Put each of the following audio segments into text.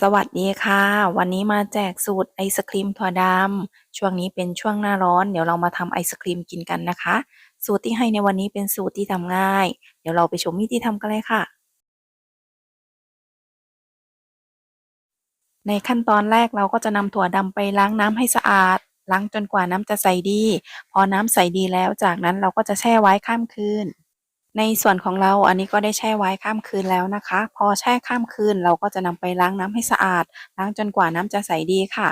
สวัสดีค่ะ วันนี้มาแจกสูตรไอศครีมถั่วดำช่วงนี้เป็นช่วงหน้าร้อน เดี๋ยวเรามาทำไอศครีมกินกันนะคะ สูตรที่ให้ในวันนี้เป็นสูตรที่ทำง่าย เดี๋ยวเราไปชมวิธีทำกันเลยค่ะ ในขั้นตอนแรกเราก็จะนำถั่วดำไปล้างน้ำให้สะอาด ล้างจนกว่าน้ำจะใสดี พอน้ำใสดีแล้วจากนั้นเราก็จะแช่ไว้ข้ามคืน ในส่วนของเราอันนี้ก็ได้แช่ไว้ข้ามคืนแล้วนะคะ พอแช่ข้ามคืนเราก็จะนำไปล้างน้ำให้สะอาด ล้างจนกว่าน้ำจะใสดีค่ะ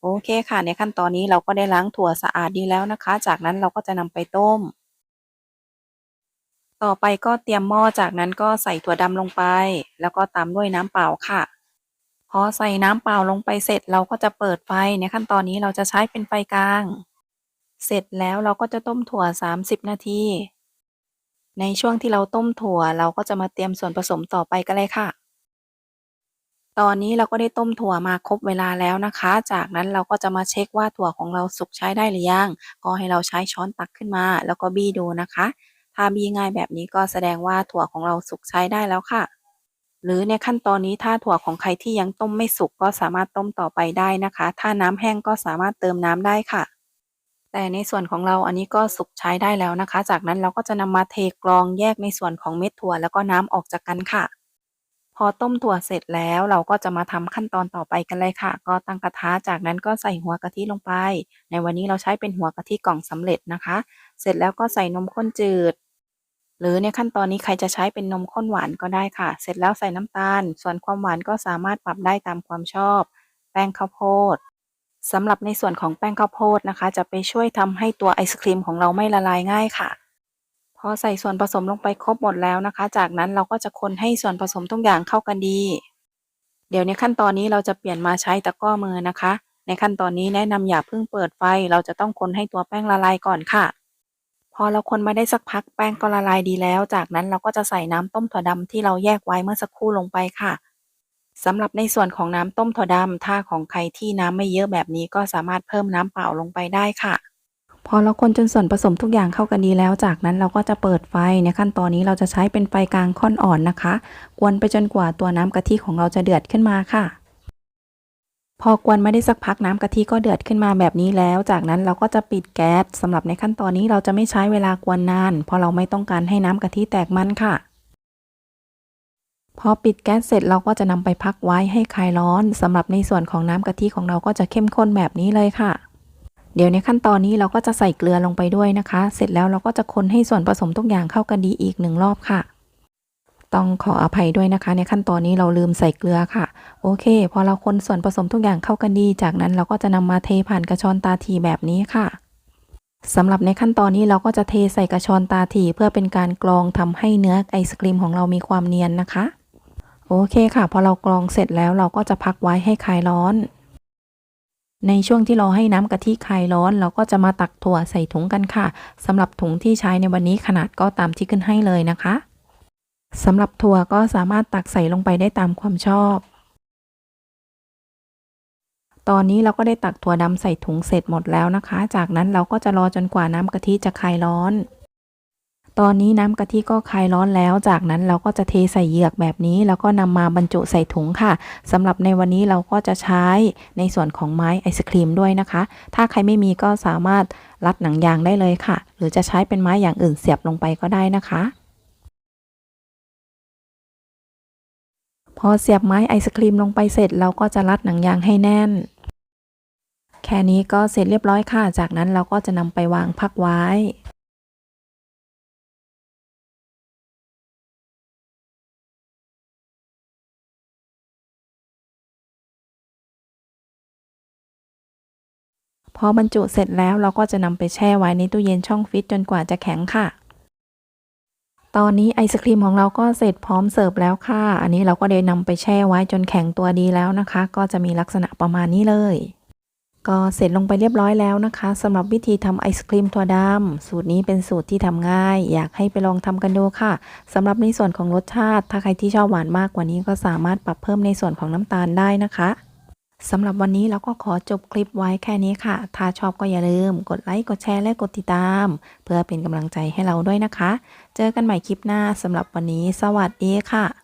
โอเคค่ะ ในขั้นตอนนี้เราก็ได้ล้างถั่วสะอาดดีแล้วนะคะ จากนั้นเราก็จะนำไปต้ม ต่อไปก็เตรียมหม้อจากนั้นก็ใส่ถั่วดำลงไป แล้วก็ตามด้วยน้ำเปล่าค่ะ พอใส่น้ำเปล่าลงไปเสร็จเราก็จะเปิดไฟในขั้นตอนนี้เราจะใช้เป็นไฟกลาง เสร็จแล้วเราก็จะต้มถั่ว 30 นาที ในช่วงที่เราต้มถั่ว เราก็จะมาเตรียมส่วนผสมต่อไปกันเลยค่ะ ตอนนี้เราก็ได้ต้มถั่วมาครบเวลาแล้วนะคะ จากนั้นเราก็จะมาเช็คว่าถั่วของเราสุกใช้ได้หรือยัง ก็ให้เราใช้ช้อนตักขึ้นมา แล้วก็บี้ดูนะคะ ถ้าบี้ง่ายแบบนี้ก็แสดงว่าถั่วของเราสุกใช้ได้แล้วค่ะ หรือในขั้นตอนนี้ถ้าถั่วของใครที่ยังต้มไม่สุกก็สามารถต้มต่อไปได้นะคะ ถ้าน้ำแห้งก็สามารถเติมน้ำได้ค่ะ แต่ในส่วนของเราอันนี้ก็สุกใช้ได้แล้วนะคะ จากนั้นเราก็จะนำมาเทกรองแยกในส่วนของเม็ดถั่ว แล้วก็น้ำออกจากกันค่ะ พอต้มถั่วเสร็จแล้วเราก็จะมาทำขั้นตอนต่อไปกันเลยค่ะ ก็ตั้งกระทะจากนั้นก็ใส่หัวกะทิลงไป ในวันนี้เราใช้เป็นหัวกะทิกล่องสำเร็จนะคะ เสร็จแล้วก็ใส่นมข้นจืด หรือในขั้นตอนนี้ใครจะใช้เป็นนมข้นหวานก็ได้ค่ะ เสร็จแล้วใส่น้ำตาล ส่วนความหวานก็สามารถปรับได้ตามความชอบ แป้งข้าวโพด สำหรับในส่วนของแป้งข้าวโพดนะคะ จะไปช่วยทำให้ตัวไอศครีมของเราไม่ละลายง่ายค่ะ พอใส่ส่วนผสมลงไปครบหมดแล้วนะคะ จากนั้นเราก็จะคนให้ส่วนผสมทุกอย่างเข้ากันดี เดี๋ยวในขั้นตอนนี้เราจะเปลี่ยนมาใช้ตะกร้อมือนะคะ ในขั้นตอนนี้แนะนำอย่าเพิ่งเปิดไฟ เราจะต้องคนให้ตัวแป้งละลายก่อนค่ะ พอเราคนมาได้สักพักแป้งก็ละลายดีแล้ว จากนั้นเราก็จะใส่น้ำต้มถั่วดำที่เราแยกไว้เมื่อสักครู่ลงไปค่ะ สำหรับในส่วนของน้ำต้มถั่วดำถ้าของใครที่น้ำไม่เยอะแบบนี้ก็สามารถเพิ่มน้ำเปล่าลงไปได้ค่ะ พอเราคนจนส่วนผสมทุกอย่างเข้ากันดีแล้วจากนั้นเราก็จะเปิดไฟในขั้นตอนนี้เราจะใช้เป็นไฟกลางค่อนอ่อนนะคะ กวนไปจนกว่าตัวน้ำกะทิของเราจะเดือดขึ้นมาค่ะ พอกวนไม่ได้สักพักน้ำกะทิก็เดือดขึ้นมาแบบนี้แล้ว จากนั้นเราก็จะปิดแก๊สสำหรับในขั้นตอนนี้เราจะไม่ใช้เวลากวนนาน เพราะเราไม่ต้องการให้น้ำกะทิแตกมันค่ะ พอปิดแก๊สเสร็จเราก็จะนำไปพักไว้ให้คลายร้อนสำหรับในส่วนของน้ำกะทิของเราก็จะเข้มข้นแบบนี้เลยค่ะ เดี๋ยวในขั้นตอนนี้เราก็จะใส่เกลือลงไปด้วยนะคะ เสร็จแล้วเราก็จะคนให้ส่วนผสมทุกอย่างเข้ากันดีอีกหนึ่งรอบค่ะ ต้องขออภัยด้วยนะคะ ในขั้นตอนนี้เราลืมใส่เกลือค่ะ โอเค พอเราคนส่วนผสมทุกอย่างเข้ากันดี จากนั้นเราก็จะนำมาเทผ่านกระชอนตาทีแบบนี้ค่ะสำหรับในขั้นตอนนี้เราก็จะเทใส่กระชอนตาทีเพื่อเป็นการกรองทำให้เนื้อไอศครีมของเรามีความเนียนนะคะ โอเคค่ะ พอเรากรองเสร็จแล้วเราก็จะพักไว้ให้คลายร้อน ในช่วงที่เราให้น้ำกะทิคลายร้อน เราก็จะมาตักถั่วใส่ถุงกันค่ะสำหรับถุงที่ใช้ในวันนี้ขนาดก็ตามที่ขึ้นให้เลยนะคะสำหรับถั่วก็สามารถตักใส่ลงไปได้ตามความชอบ ตอนนี้เราก็ได้ตักถั่วดำใส่ถุงเสร็จหมดแล้วนะคะ จากนั้นเราก็จะรอจนกว่าน้ำกะทิจะคลายร้อน ตอนนี้น้ำกะทิก็คลายร้อนแล้วจากนั้นเราก็จะเทใส่เหยือกแบบนี้ แล้วก็นำมาบรรจุใส่ถุงค่ะสำหรับในวันนี้เราก็จะใช้ในส่วนของไม้ไอศครีมด้วยนะคะ ถ้าใครไม่มีก็สามารถรัดหนังยางได้เลยค่ะ หรือจะใช้เป็นไม้อย่างอื่นเสียบลงไปก็ได้นะคะพอเสียบไม้ไอศครีมลงไปเสร็จเราก็จะรัดหนังยางให้แน่น แค่นี้ก็เสร็จเรียบร้อยค่ะ จากนั้นเราก็จะนำไปวางพักไว้ พอบรรจุเสร็จแล้วเราก็จะนำไปแช่ไว้ในตู้เย็นช่องฟิตจนกว่าจะแข็งค่ะ ตอนนี้ไอศครีมของเราก็เสร็จพร้อมเสิร์ฟแล้วค่ะ อันนี้เราก็ได้นำไปแช่ไว้จนแข็งตัวดีแล้วนะคะ ก็จะมีลักษณะประมาณนี้เลยก็เสร็จลงไปเรียบร้อยแล้วนะคะสำหรับวิธีทำไอศครีมถั่วดำสูตรนี้เป็นสูตรที่ทำง่าย อยากให้ไปลองทำกันดูค่ะสำหรับในส่วนของรสชาติ ถ้าใครที่ชอบหวานมากกว่านี้ก็สามารถปรับเพิ่มในส่วนของน้ำตาลได้นะคะ สำหรับวันนี้เราก็ขอจบคลิปไว้แค่นี้ค่ะ ถ้าชอบก็อย่าลืม กดไลค์ กดแชร์ และกดติดตาม เพื่อเป็นกำลังใจให้เราด้วยนะคะ เจอกันใหม่คลิปหน้าสำหรับวันนี้ สวัสดีค่ะ